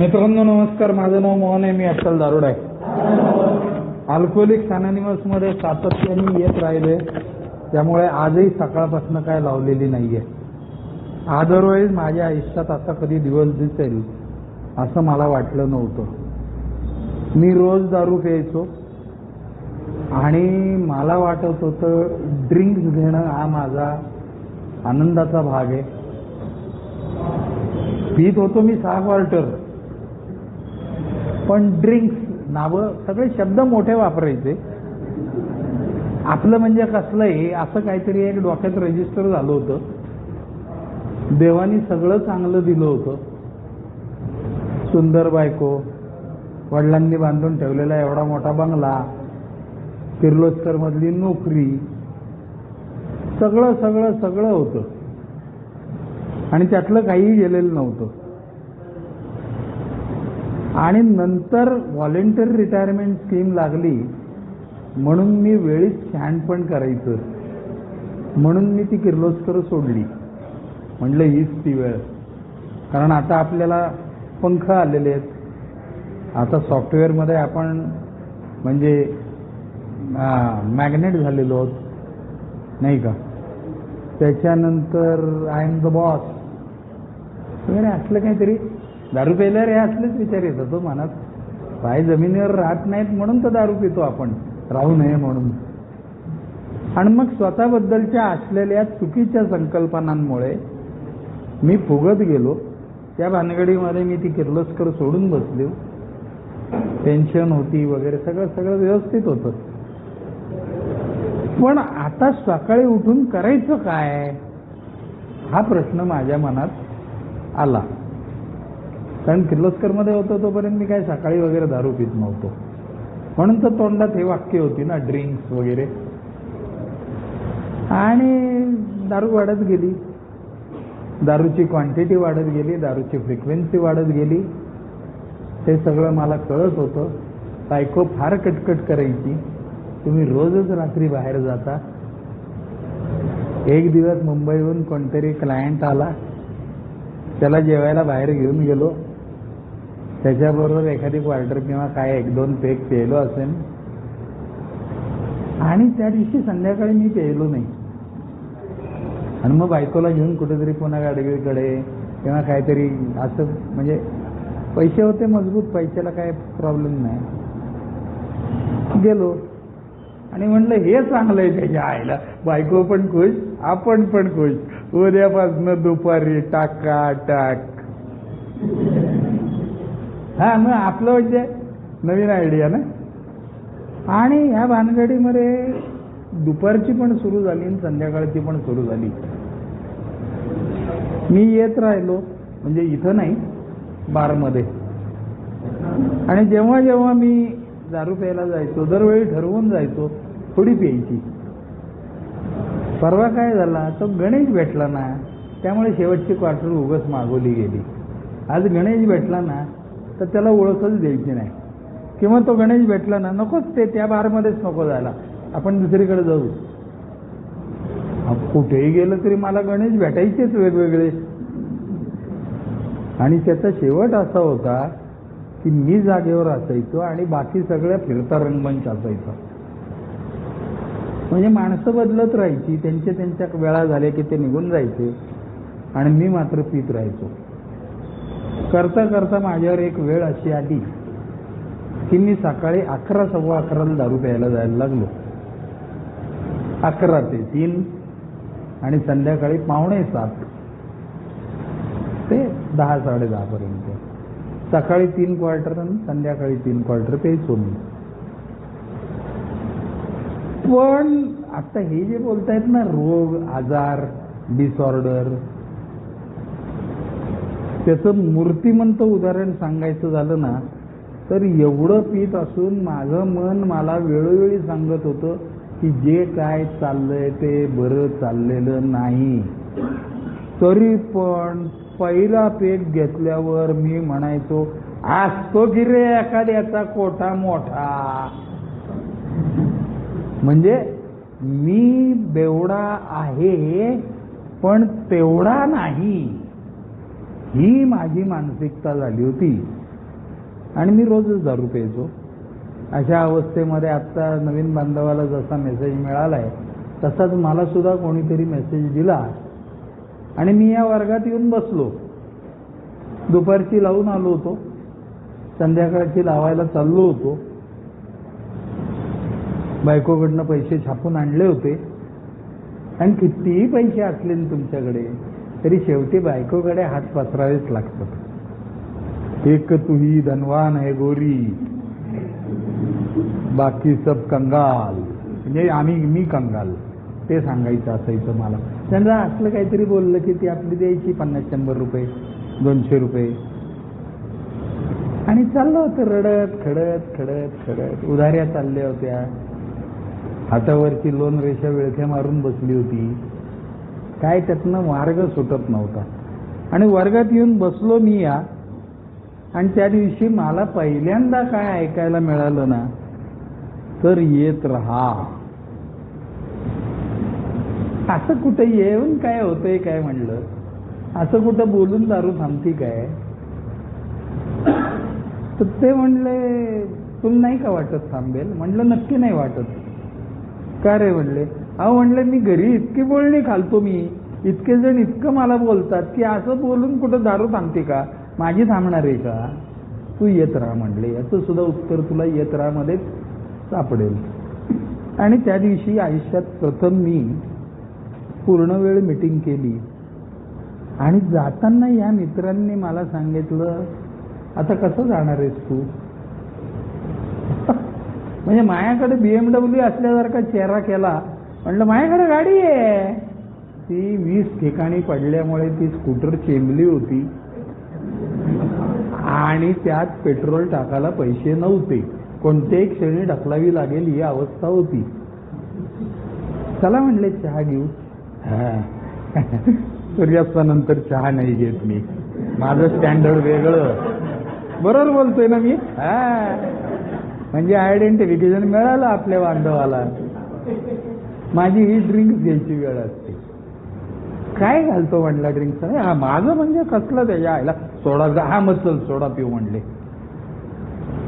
मित्रांनो नमस्कार. माझं नाव मोहन आहे. मी अट्टल दारुड आहे. अल्कोहोलिकमध्ये सातत्याने येत राहिले. त्यामुळे आजही सकाळपासून काय लावलेली नाहीये. अदरवाईज माझ्या आयुष्यात असा कधी दिवस दिसेल असं मला वाटलं नव्हतं. मी रोज दारू प्यायचो. आणि मला वाटत होतं ड्रिंक्स घेणं हा माझा आनंदाचा भाग आहे. पीत होतो मी सहा क्वार्टर पण ड्रिंक्स नावं सगळे शब्द मोठे वापरायचे. आपलं म्हणजे कसलं आहे असं काहीतरी एक डोक्यात रजिस्टर झालं होतं. देवानी सगळं चांगलं दिलं होतं. सुंदर बायको वडिलांनी बांधून ठेवलेला एवढा मोठा बंगला किर्लोस्कर मधली नोकरी सगळं सगळं सगळं होतं. आणि त्यातलं काहीही गेलेलं नव्हतं. आणि नंतर व्हॉलेंटरी रिटायरमेंट स्कीम लागली म्हणून मी वेळीच शहाणपण करायचं. म्हणून मी ती किर्लोस्कर सोडली. म्हटलं हीच ती वेळ. कारण आता आपल्याला पंख आलेले आहेत. आता सॉफ्टवेअरमध्ये आपण म्हणजे मॅग्नेट झालेलो आहोत. नाही का? त्याच्यानंतर आय एम द बॉस वगैरे असलं काहीतरी. दारू प्यायल्यावर हे असलेच विचार येतो तो मनात. पाय जमिनीवर राहत नाहीत म्हणून तर दारू पितो आपण. राहू नये म्हणून. आणि मग स्वतःबद्दलच्या असलेल्या चुकीच्या संकल्पनांमुळे मी फुगत गेलो. त्या भानगडीमध्ये मी ती किर्लोस्कर सोडून बसली. टेन्शन होती वगैरे सगळं सगळं व्यवस्थित होतं. पण आता सकाळी उठून करायचं काय? हा प्रश्न माझ्या मनात आला. कारण किर्लोस्करमध्ये होतो तोपर्यंत मी काय सकाळी वगैरे दारू पित नव्हतो. म्हणून तर तोंडात हे वाक्य होती ना ड्रिंक्स वगैरे. आणि दारू वाढत गेली. दारूची क्वांटिटी वाढत गेली दारूची फ्रिक्वेन्सी वाढत गेली. ते सगळं मला कळत होतं. बायको फार कटकट करायची. तुम्ही रोजच रात्री बाहेर जाता. एक दिवस मुंबईहून कोणतरी क्लायंट आला. त्याला जेवायला बाहेर घेऊन गेलो. त्याच्याबरोबर एखादी क्वार्टर किंवा काय एक दोन पेक पेलो असेल. आणि त्या दिवशी संध्याकाळी मी पेलो नाही. आणि मग बायकोला घेऊन कुठेतरी पुन्हा गाडगीकडे किंवा काहीतरी असं म्हणजे पैसे होते मजबूत पैशाला काय प्रॉब्लेम नाही. गेलो. आणि म्हणलं हे चांगलं आहे त्याच्या आईला. बायको पण खुश आपण पण खुश. उद्यापासून दुपारी टाका टाक. हा मग आपलं म्हणजे नवीन आयडिया ना? आणि ह्या भानगडीमध्ये दुपारची पण सुरू झाली आणि संध्याकाळची पण सुरू झाली. मी येत राहिलो म्हणजे इथं नाही बारमध्ये. आणि जेव्हा जेव्हा मी दारू प्यायला जायचो दरवेळी ठरवून जायचो थोडी प्यायची. परवा काय झाला तो गणेश भेटला ना त्यामुळे शेवटची क्वार्टर उगस मागवली गेली. आज गणेश भेटला ना तर त्याला ओळखच द्यायची नाही. किंवा तो गणेश भेटला ना नकोच ते त्या बारमध्येच नको जायला. आपण दुसरीकडे जाऊ. कुठेही गेलं तरी मला गणेश भेटायचेच वेगवेगळे. आणि त्याचा शेवट असा होता की मी जागेवर असायचो आणि बाकी सगळ्या फिरता रंगमंच असायचा. म्हणजे माणसं बदलत राहायची त्यांच्या त्यांच्या वेळा झाल्या की ते निघून जायचे. आणि मी मात्र पीत राहायचो. करता करता माझ्यावर एक वेळ अशी आली की मी सकाळी अकरा सव्वा अकराला दारू प्यायला जायला लागलो. अकरा ते तीन आणि संध्याकाळी पावणे सात. ते दहा साडे दहापर्यंत सकाळी तीन क्वार्टर आणि संध्याकाळी तीन क्वार्टर ते मी. पण आता हे जे बोलतायत ना रोग आजार डिसऑर्डर त्याचं मूर्तिमंत उदाहरण सांगायचं झालं ना तर एवढं पीत असून माझं मन मला वेळोवेळी सांगत होतं की जे काय चाललंय ते बरं चाललेलं नाही. तरी पण पहिला पेट घेतल्यावर मी म्हणायचो असतो की रे एखाद्याचा कोठा मोठा? म्हणजे मी बेवडा आहे पण तेवढा नाही. ही माझी मानसिकता झाली होती. आणि मी रोजच दारू प्यायचो. अशा अवस्थेमध्ये आत्ता नवीन बांधवाला जसा मेसेज मिळालाय तसाच मला सुद्धा कोणीतरी मेसेज दिला. आणि मी या वर्गात येऊन बसलो. दुपारची लावून आलो होतो. संध्याकाळची लावायला चाललो होतो. बायकोकडनं पैसे छापून आणले होते. आणि कितीही पैसे असले ना तुमच्याकडे तरी शेवटी बायकोकडे हात पसरावेच लागतात. एक तुही धनवान आहे गोरी. बाकी सब कंगाल. म्हणजे आम्ही मी कंगाल. ते सांगायचं असायचं मला. त्यांना असलं काहीतरी बोललं की ती आपली द्यायची पन्नास शंभर रुपये दोनशे रुपये. आणि चाललं होतं रडत खडत खडत खडत. उधाऱ्या चालल्या होत्या. हातावरची लोन रेषा विळख्या मारून बसली होती. काय त्यातनं मार्ग सुटत नव्हता. आणि वर्गात येऊन बसलो मी या. आणि त्या दिवशी मला पहिल्यांदा काय ऐकायला मिळालं ना तर येत राहा. असं कुठं येऊन काय होतंय काय म्हणलं? असं कुठं बोलून दारू थांबती काय? तर ते म्हणले तुला नाही का वाटत थांबेल? म्हणलं नक्की नाही वाटत. का रे म्हणले? अहो म्हणले मी घरी इतकी बोलणी खालतो मी. इतके जण इतकं मला बोलतात की असं बोलून कुठं दारू थांबते का? माझी थांबणार आहे का? तू येत राहा म्हणले. याचं सुद्धा उत्तर तुला येत राहामध्येच सापडेल. आणि त्या दिवशी आयुष्यात प्रथम मी पूर्ण वेळ मिटिंग केली. आणि जाताना या मित्रांनी मला सांगितलं आता कसं जाणार आहेस तू? म्हणजे माझ्याकडे बीएमडब्ल्यू असल्यासारखा चेहरा केला. म्हणलं माझ्याकडे गाडी आहे. ती वीस ठिकाणी पडल्यामुळे ती स्कूटर चेंबली होती. आणि त्यात पेट्रोल टाकायला पैसे नव्हते. कोणत्याही क्षणी ढकलावी लागेल ही अवस्था होती. चला म्हणले चहा घेऊ. हा. सूर्यास्तानंतर चहा नाही घेत मी. माझं स्टँडर्ड वेगळं. बरोबर बोलतोय ना मी? हा. म्हणजे आयडेंटिफिकेशन मिळालं आपल्या बांधवाला. माझी ही ड्रिंक्स घ्यायची वेळ असते. काय घालतो म्हणला ड्रिंक्स हा माझं म्हणजे कसलं त्याच्या आईला सोडा हा मसल सोडा पिऊ म्हणले.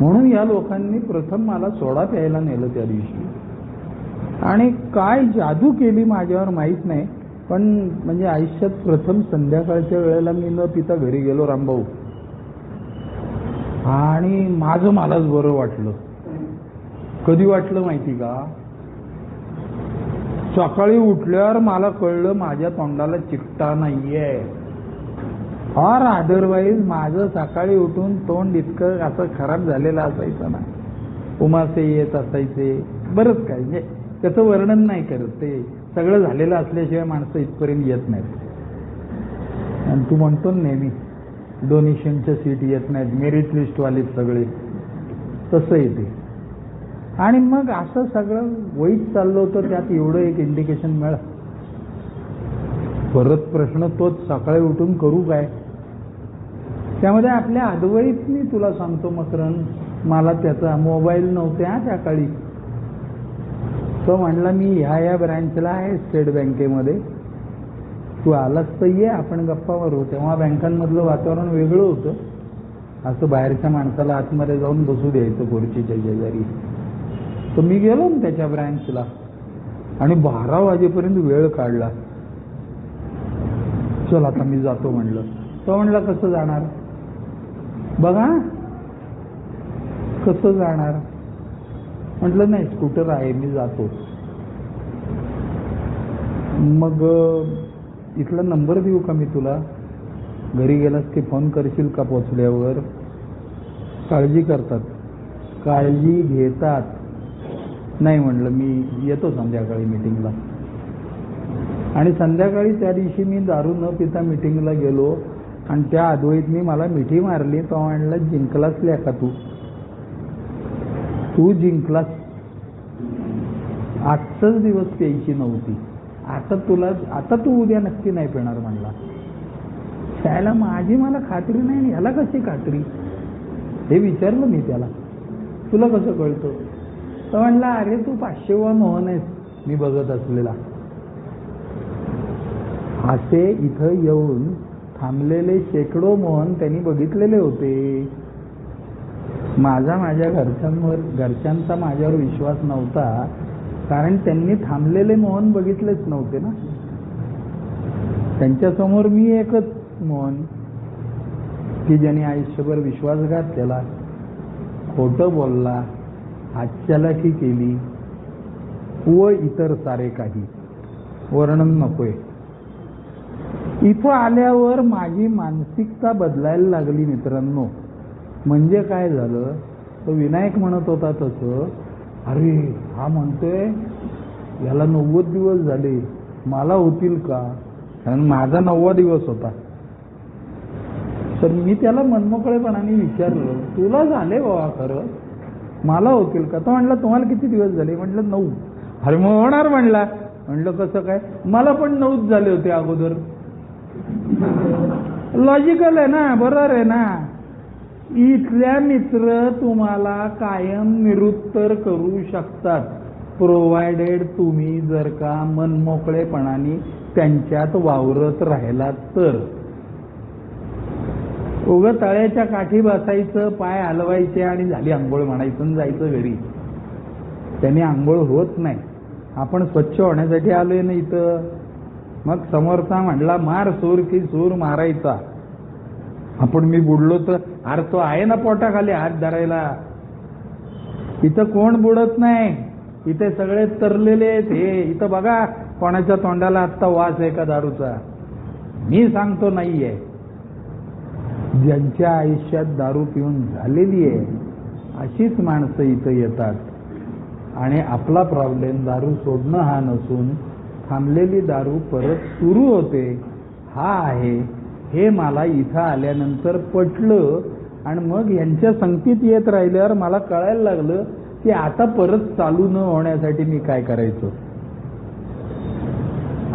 म्हणून या लोकांनी प्रथम मला सोडा प्यायला नेलं त्या दिवशी. आणि काय जादू केली माझ्यावर माहीत नाही पण म्हणजे आयुष्यात प्रथम संध्याकाळच्या वेळेला मी न पिता घरी गेलो रामभाऊ. आणि माझं मलाच बरं वाटलं. कधी वाटलं माहिती का? सकाळी उठल्यावर मला कळलं माझ्या तोंडाला चिकटा नाहीये. और अदरवाईज माझं सकाळी उठून तोंड इतकं असं खराब झालेलं असायचं ना. उमासे येत असायचे बरंच काय म्हणजे त्याचं वर्णन नाही करत ते. सगळं झालेलं असल्याशिवाय माणसं इथपर्यंत येत नाहीत. आणि तू म्हणतो ना नेहमी डोनेशनच्या सीट येत नाहीत. मेरिट लिस्टवाले सगळे. तसं येते. आणि मग असं सगळं वाईट चाललं होतं त्यात एवढं एक इंडिकेशन मिळालं. परत प्रश्न तोच सकाळी उठून करू काय? त्यामध्ये आपल्या अद्वैत मी तुला सांगतो मकरन मला त्याचा मोबाईल नव्हते त्या काळी. तो म्हणला मी ह्या या ब्रँचला आहे स्टेट बँकेमध्ये तू आलास तर ये आपण गप्पा मारू. तेव्हा बँकांमधलं वातावरण वेगळं होतं. असं बाहेरच्या माणसाला आतमध्ये जाऊन बसू द्यायचं खुर्चीच्या शेजारी. तर मी गेलो ना त्याच्या ब्रँचला आणि बारा वाजेपर्यंत वेळ काढला. चल आता मी जातो म्हणलं. तो म्हणला कसं जाणार? बघा कसं जाणार? म्हटलं नाही स्कूटर आहे मी जातो. मग इथला नंबर देऊ का मी तुला? घरी गेलास की फोन करशील का पोचल्यावर? काळजी करतात. काळजी घेतात. नाही म्हणलं मी येतो संध्याकाळी मिटिंगला आणि संध्याकाळी त्या दिवशी मी दारू न पिता मिटिंगला गेलो आणि त्या अद्वैतनी मला मिठी मारली तो म्हणला जिंकलास का तू? तू जिंकलास. आजचाच दिवस प्यायची नव्हती. आता तुला आता तू उद्या नक्की नाही पिणार म्हणला. त्याला माझी मला खात्री नाही आणि ह्याला कशी खात्री? हे विचारलं मी त्याला. तुला कसं कळतं? तो म्हणला अरे तू पाचशेवा मोहन आहेस. मी बघत असलेला. असे इथं येऊन थांबलेले शेकडो मोहन त्यांनी बघितलेले होते. माझा माझ्या घरच्यांवर घरच्यांचा माझ्यावर विश्वास नव्हता कारण त्यांनी थांबलेले मोहन बघितलेच नव्हते ना. त्यांच्यासमोर मी एकच मोहन की ज्याने आयुष्यभर विश्वासघात केला खोटं बोलला हातचलाखी केली? व इतर सारे काही. वर्णन नकोय. इथं आल्यावर माझी मानसिकता बदलायला लागली मित्रांनो. म्हणजे काय झालं? तो विनायक म्हणत होता तसं अरे हा म्हणतोय याला नव्वद दिवस झाले. मला होतील का? कारण माझा नववा दिवस होता. तर मी त्याला मनमोकळेपणाने विचारलं तुला झाले बाबा खरं? मला होतील का? तो म्हणला तुम्हाला किती दिवस झाले? म्हटलं नऊ. अरे मग होणार म्हणला. म्हणलं कसं काय? मला पण नऊच झाले होते अगोदर. लॉजिकल आहे ना बरोबर आहे ना. इथल्या मित्र तुम्हाला कायम निरुत्तर करू शकतात. प्रोव्हायडेड तुम्ही जर का मनमोकळेपणाने त्यांच्यात वावरत राहिलात तर. उगं तळ्याच्या काठी बसायचं पाय हलवायचे आणि झाली आंघोळ म्हणायचं जायचं घरी. त्यांनी आंघोळ होत नाही. आपण स्वच्छ होण्यासाठी आलोय ना इथं. मग समोरचा म्हणला मार सूर की सूर मारायचा. आपण मी बुडलो तर अरे तो आहे ना पोटाखाली हात धरायला. इथं कोण बुडत नाही. इथे सगळे तरलेले आहेत. हे इथं बघा कोणाच्या तोंडाला आत्ता वास आहे का दारूचा? मी सांगतो नाहीये. ज्यांच्या आयुष्यात दारू पिऊन झालेली आहे अशीच माणसं इथं येतात. आणि आपला प्रॉब्लेम दारू सोडणं हा नसून थांबलेली दारू परत सुरू होते हा आहे. हे मला इथं आल्यानंतर पटलं आणि मग यांच्या संगतीत येत राहिल्यावर मला कळायला लागलं की आता परत चालू न होण्यासाठी मी काय करायचं.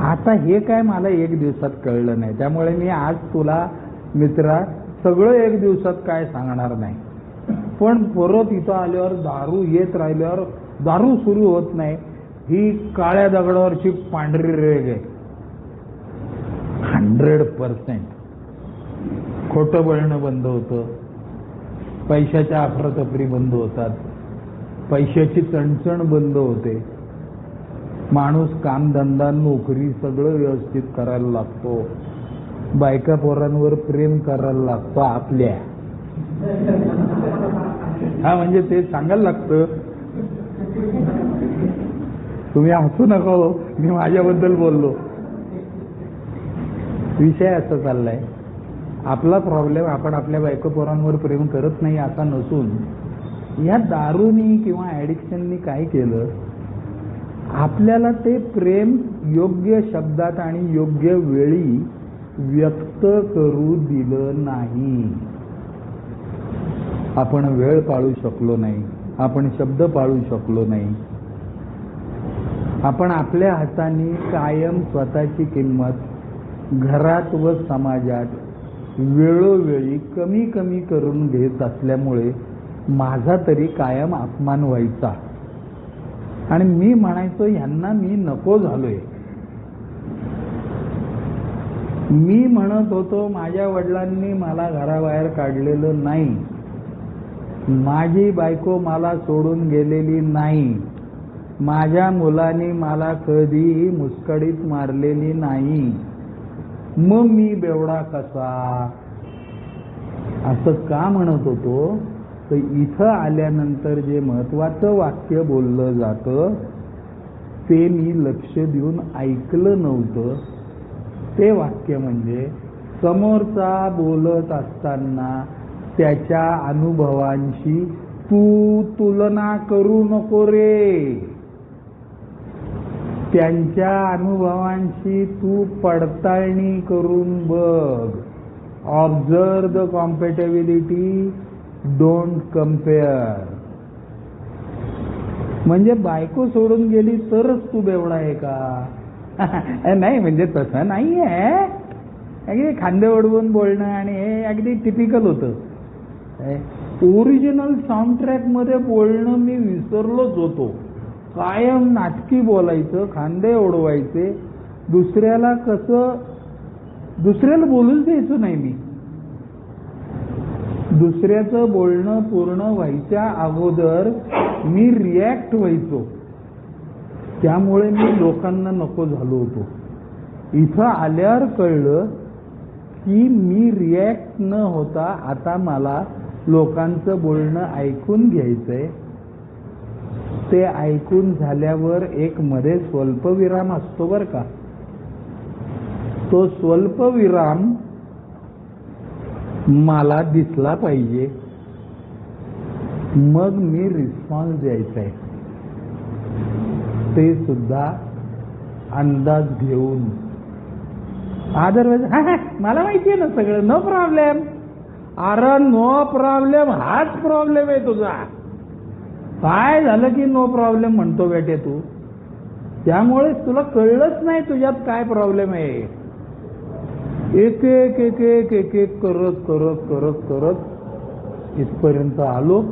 आता हे काय मला एक दिवसात कळलं नाही. त्यामुळे मी आज तुला मित्रा सगळं एक दिवसात काय सांगणार नाही. पण परत इथं आल्यावर दारू येत राहिल्यावर दारू सुरू होत नाही ही काळ्या दगडावरची पांढरी रेग आहे. हंड्रेड पर्सेंट खोटं बोलणं बंद होतं. पैशाच्या अफरातफरी बंद होतात. पैशाची चणचण बंद होते. माणूस कामधंदा नोकरी सगळं व्यवस्थित करायला लागतो. बायका पोरांवर प्रेम करायला लागतो आपल्या. हा म्हणजे ते सांगायला लागतं. तुम्ही हसू नका हो मी माझ्याबद्दल बोललो. विषय असा चाललाय. आपला प्रॉब्लेम आपण आपल्या बायको पोरांवर प्रेम करत नाही असा नसून या दारूनी किंवा ऍडिक्शननी काय केलं? आपल्याला ते प्रेम योग्य शब्दात आणि योग्य वेळी व्यक्त करू दिलं नाही. आपण वेळ पाळू शकलो नाही. आपण शब्द पाळू शकलो नाही. आपण आपल्या हाताने कायम स्वतःची किंमत घरात व समाजात वेळोवेळी कमी कमी करून घेत असल्यामुळे माझा तरी कायम अपमान व्हायचा. आणि मी म्हणायचो ह्यांना मी नको झालोय. मी म्हणत होतो माझ्या वडिलांनी मला घराबाहेर काढलेलं नाही. माझी बायको मला सोडून गेलेली नाही. माझ्या मुलांनी मला कधीही मुस्कडीत मारलेली नाही. मग मी बेवडा कसा? असं का म्हणत होतो? तर इथं आल्यानंतर जे महत्वाचं वाक्य बोललं जातं ते मी लक्ष देऊन ऐकलं नव्हतं. ते वाक्य म्हणजे समोरचा बोलत असताना त्याच्या अनुभवांशी तू तुलना करू नको रे. त्यांच्या अनुभवांशी तू पडताळणी करून बघ. Observe the compatibility don't compare म्हणजे बायको सोडून गेली तरच तू बेवडा आहे का? नाही म्हणजे तसं नाही आहे अगदी खांदे ओढवून बोलणं आणि हे अगदी टिपिकल होतं. ओरिजिनल साऊंड ट्रॅकमध्ये बोलणं मी विसरलोच होतो. कायम नाटकी बोलायचं खांदे ओढवायचे. दुसऱ्याला कसं दुसऱ्याला बोलूच द्यायचो नाही मी. दुसऱ्याचं बोलणं पूर्ण व्हायच्या अगोदर मी रिॲक्ट व्हायचो. त्यामुळे मी लोकांना नको झालो होतो. इथं आल्यावर कळलं की मी रिॲक्ट न होता आता मला लोकांचं बोलणं ऐकून घ्यायचंय. ते ऐकून झाल्यावर एक मध्ये स्वल्पविराम असतो बर का. तो स्वल्पविराम मला दिसला पाहिजे. मग मी रिस्पॉन्स द्यायचा आहे ते सुद्धा अंदाज घेऊन. अदरवाईज हा मला माहिती आहे ना सगळं. नो प्रॉब्लेम अरे नो प्रॉब्लेम हाच प्रॉब्लेम आहे तुझा. काय झालं की नो प्रॉब्लेम म्हणतो बेटे तू? त्यामुळे तुला कळलंच नाही तुझ्यात काय प्रॉब्लेम आहे. एक एक एक एक एक करत करत करत करत इथपर्यंत आलो.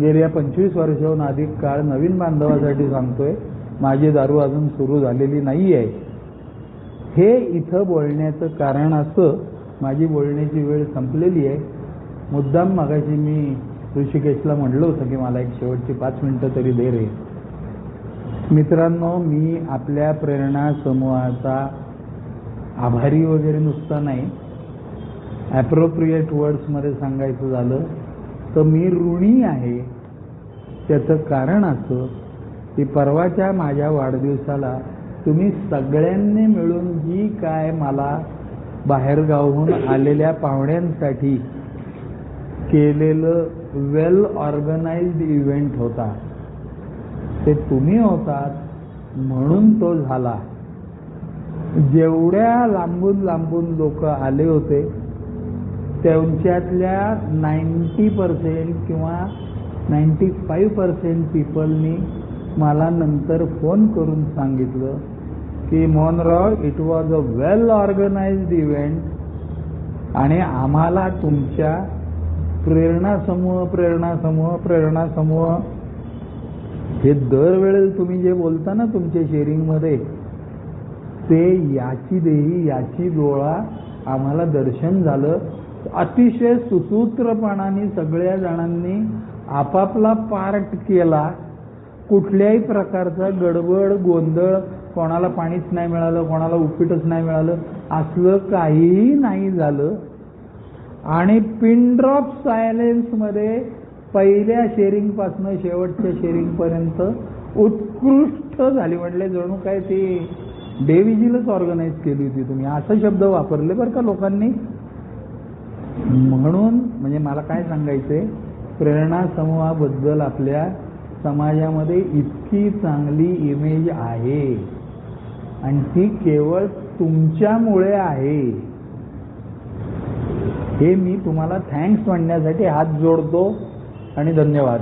गेल्या पंचवीस वर्षाहून अधिक काळ नवीन बांधवासाठी सांगतोय माझी दारू अजून सुरू झालेली नाही आहे हे इथं बोलण्याचं कारण असं माझी बोलण्याची वेळ संपलेली आहे. मुद्दाम मगाशी मी ऋषिकेशला म्हटलं होतं की मला एक शेवटची पाच मिनटं तरी दे रे. मित्रांनो मी आपल्या प्रेरणा समूहाचा आभारी वगैरे नुसता नाही. ॲप्रोप्रिएट वर्ड्समध्ये सांगायचं झालं तर मी ऋणी आहे. त्याचं कारण असं की परवाच्या माझ्या वाढदिवसाला तुम्ही सगळ्यांनी मिळून जी काय मला बाहेरगावहून आलेल्या पाहुण्यांसाठी केलेलं वेल ऑर्गनाइज्ड इव्हेंट होता. ते तुम्ही होतात म्हणून तो झाला. जेवढ्या लांबून लांबून लोक आले होते त्यांच्यातल्या नाईन्टी पर्सेंट किंवा नाईन्टी फाईव्ह पर्सेंट पीपलनी मला नंतर फोन करून सांगितलं की Mohanrao it was a well organized event आणि आम्हाला तुमच्या प्रेरणा समूह प्रेरणा समूह प्रेरणा समूह. हे दरवेळेस तुम्ही जे बोलता ना तुमच्या शेअरिंगमध्ये ते याची देही याची डोळा आम्हाला दर्शन झालं. अतिशय सुसूत्रपणाने सगळ्या जणांनी आपापला पार्ट केला. कुठल्याही प्रकारचा गडबड गोंधळ कोणाला पाणीच नाही मिळालं कोणाला उपीटच नाही मिळालं असलं काहीही नाही झालं. आणि पिनड्रॉप सायलेन्समध्ये पहिल्या शेअरिंगपासनं शेवटच्या शेअरिंगपर्यंत उत्कृष्ट झाली. म्हटले जणू काय ती डेविजीलच ऑर्गनाईज केली होती तुम्ही. असं शब्द वापरले बरं का लोकांनी. म्हणून म्हणजे मला काय सांगायचंय प्रेरणा समूहाबद्दल आपल्या समाजामध्ये इतकी चांगली इमेज आहे. आणि ती केवळ तुमच्यामुळे आहे. हे मी तुम्हाला थँक्स म्हणण्यासाठी हात जोडतो आणि धन्यवाद.